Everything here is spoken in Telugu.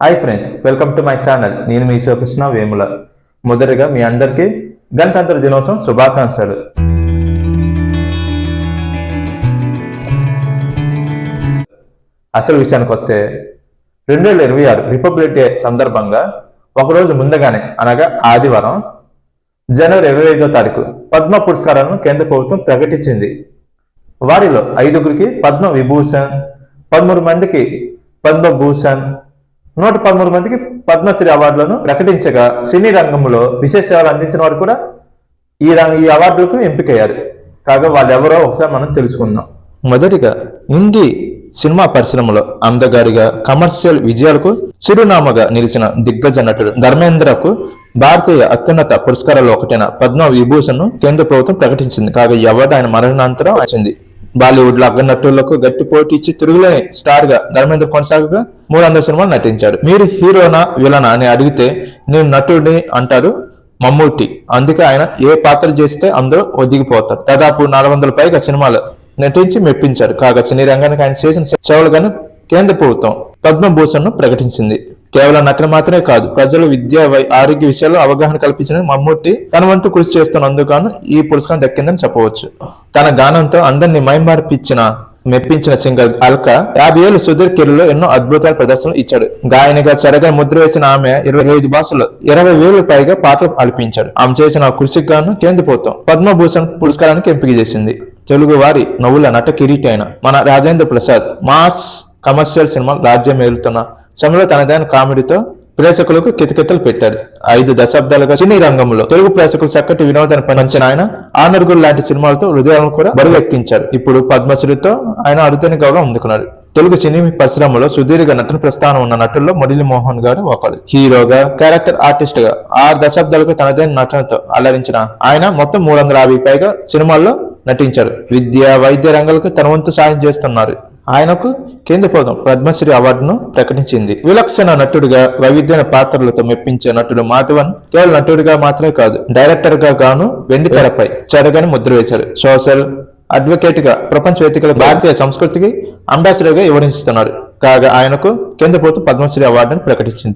Hi friends welcome to my channel నేను మీ శివకృష్ణ వేముల. మొదటిగా మీ అందరికీ గణతంత్ర దినోత్సవం శుభాకాంక్షలు. అసలు విషయానికి వస్తే రెండు వేల ఇరవై ఆరు రిపబ్లిక్ డే సందర్భంగా ఒకరోజు ముందుగానే అనగా ఆదివారం జనవరి ఇరవై ఐదో తారీఖు పద్మ పురస్కారాలను కేంద్ర ప్రభుత్వం ప్రకటించింది. వారిలో ఐదుగురికి పద్మ విభూషణ్ పదమూడు మందికి పద్మభూషణ్ నూట పదమూడు మందికి పద్మశ్రీ అవార్డులను ప్రకటించగా సినీ రంగంలో విశేష సేవలు అందించిన వారు కూడా ఈ రంగ ఈ అవార్డులకు ఎంపికయ్యారు. కాగా వాళ్ళు ఎవరో ఒకసారి మనం తెలుసుకుందాం. మొదటిగా హిందీ సినిమా పరిశ్రమలో అందగారిగా కమర్షియల్ విజయాలకు చిరునామాగా నిలిచిన దిగ్గజ నటుడు ధర్మేంద్రకు భారతీయ అత్యున్నత పురస్కారాల్లో ఒకటైన పద్మ విభూషణ్ కేంద్ర ప్రభుత్వం ప్రకటించింది. కాగా ఈ అవార్డు ఆయన మరణానంతరం వచ్చింది. బాలీవుడ్లో అగ్ర నటులకు గట్టి పోటీ ఇచ్చి తిరుగులేని స్టార్గా ధర్మేంద్ర కొనసాగగా మూడు వందల సినిమాలు నటించాడు. మీరు హీరోనా విలనా అని అడిగితే నేను నటుడిని అంటారు మమ్మూటి అందుకే ఆయన ఏ పాత్ర చేస్తే అందరూ ఒదిగిపోతారు. దాదాపు నాలుగు వందల పైగా సినిమాలు నటించి మెప్పించారు కాగా సినీ రంగానికి ఆయన చేసిన సేవలుగాను కేంద్ర ప్రభుత్వం పద్మభూషణ్ను ప్రకటించింది. కేవలం నటన మాత్రమే కాదు ప్రజలు విద్య వై- ఆరోగ్య విషయాల్లో అవగాహన కల్పించిన మమ్మూటి తన వంతు కృషి చేస్తున్నందుకు ఈ పురస్కారం దక్కిందని చెప్పవచ్చు. తన గానంతో అందరినీ మైమార్పిచ్చిన మెప్పించిన సింగర్ అల్కా యాభై ఏళ్ళు సుధీర్ కెరీర్లో ఎన్నో అద్భుతాల ప్రదర్శనలు ఇచ్చాడు. గాయనిగా చెరగా ముద్ర వేసిన ఆమె ఇరవై ఐదు భాషల్లో ఇరవై వేలు పైగా పాటలు అల్పించాడు ఆమె చేసిన కృషికి గాను కేంద్ర ప్రభుత్వం పద్మభూషణ్ పురస్కారానికి ఎంపిక చేసింది. తెలుగు వారి నవ్వుల నట కిరీటి అయిన మన Rajendra Prasad mass commercial cinema రాజ్యం ఏలుతున్న సమయంలో తనదైన కామెడీతో ప్రేక్షకులకు కితకితలు పెట్టాడు. ఐదు దశాబ్దాలుగా సినీ రంగంలో తెలుగు ప్రేక్షకులు చక్కటి వినోదాన్ని పంచిన ఆయన ఆనర్గుల్ లాంటి సినిమాలతో హృదయాలను కూడా బరువు ఎక్కించారు ఇప్పుడు పద్మశ్రీతో ఆయన అరుదైన గౌరవం అందుకున్నారు తెలుగు సినీ పరిశ్రమలో సుదీర్ఘ నటన ప్రస్థానం ఉన్న నటుల్లో మురళీ మోహన్ గారు ఒకరు. హీరోగా క్యారెక్టర్ ఆర్టిస్ట్గా ఆరు దశాబ్దాలకు తనదైన నటనతో అలరించిన ఆయన మొత్తం మూడు వందల యాభై పైగా సినిమాల్లో నటించారు విద్య వైద్య రంగాలకు తన వంతు సాయం చేస్తున్నారు. ఆయనకు కేంద్ర ప్రభుత్వం పద్మశ్రీ అవార్డును ప్రకటించింది. విలక్షణ నటుడిగా వైవిధ్యమైన పాత్రలతో మెప్పించే నటుడు మాధవన్ కేవలం నటుడిగా మాత్రమే కాదు డైరెక్టర్గా గాను వెండి తెరపై చెరగని ముద్ర వేశారు. సోషల్ అడ్వకేట్గా ప్రపంచ వేదికల భారతీయ సంస్కృతికి అంబాసిడర్గా వివరిస్తున్నారు కాగా ఆయనకు కేంద్ర ప్రభుత్వం పద్మశ్రీ అవార్డును ప్రకటించింది.